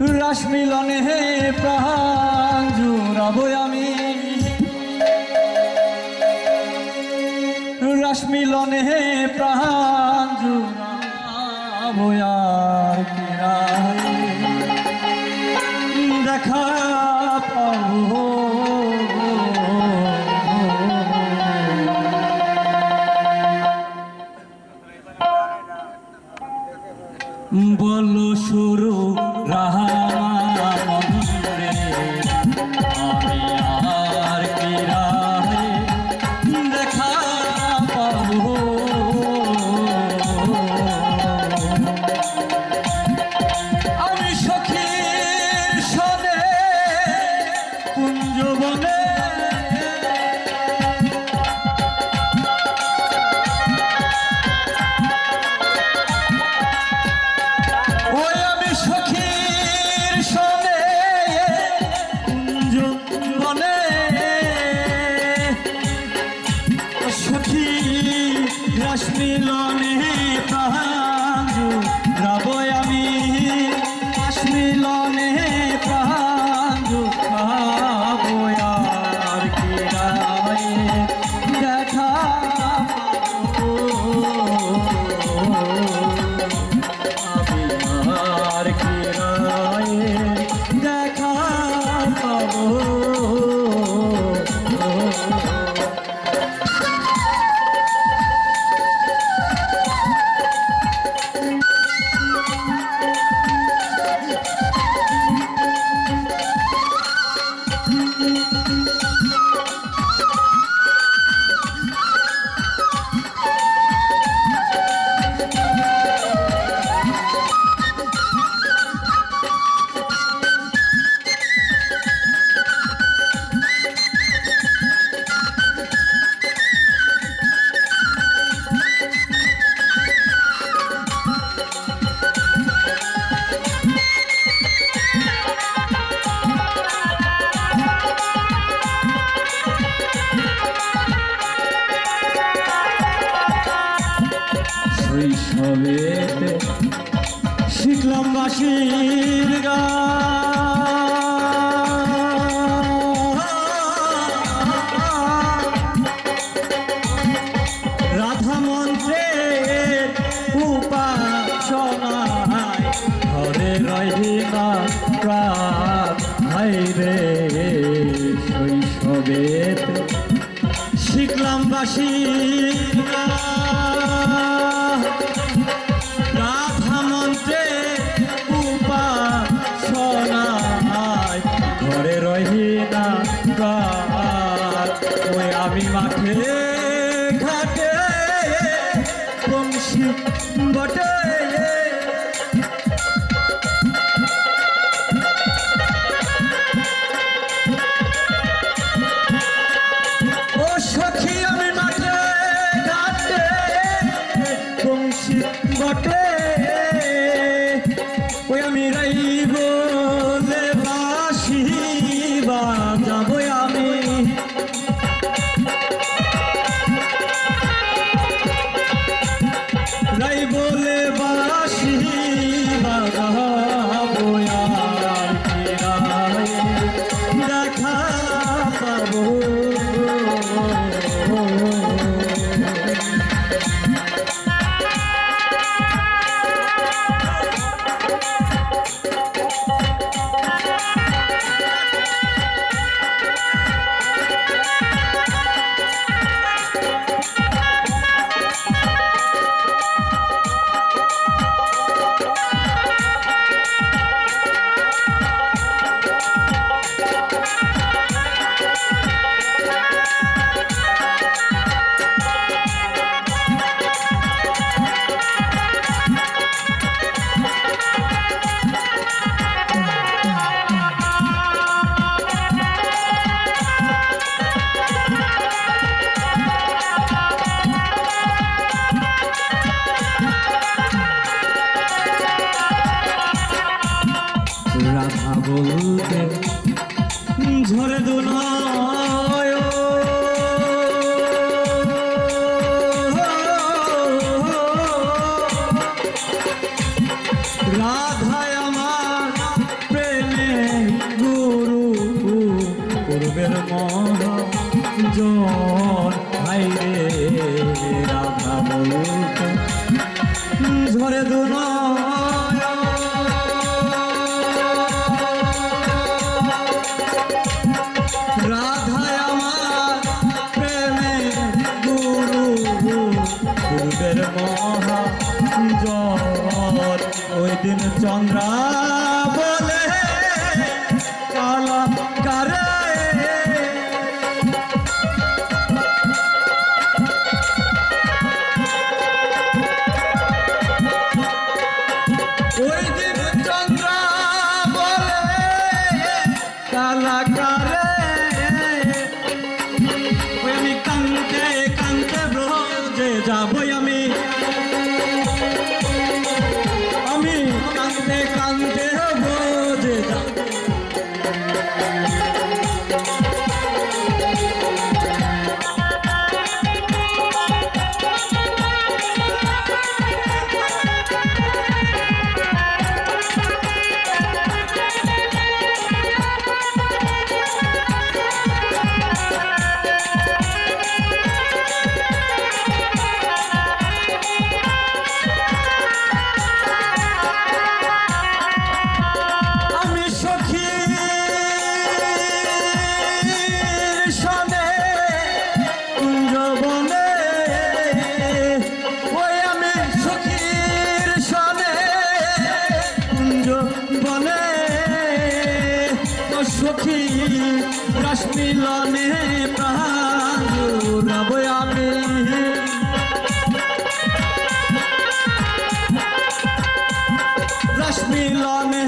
রাস মিলনে হে প্রাণ, জুড়াবো আমি। রাস মিলনে হে প্রাণ, জুড়াবো আর দেখা পাবো। শুরু, রাহা শৈশবেতে শিখলাম বাসির গা। রাধা মন্ত্রে উপাসনায় ঘরে রহিমা প্রাণ। রে শৈশবেতে শিখলাম বাসির গা। ঘাটে ঘাটে বংশী বটে। গুরু পূর্বের মহা জন হাইরে রাধা বলতো ঝরে যাবই আমি আমি কানতে কানতে ব্রজে যাব সনে কুঞ্জবনে ও সখী রশ্মিলনে প্রাণ জুড়াব আমি। রশ্মিলনে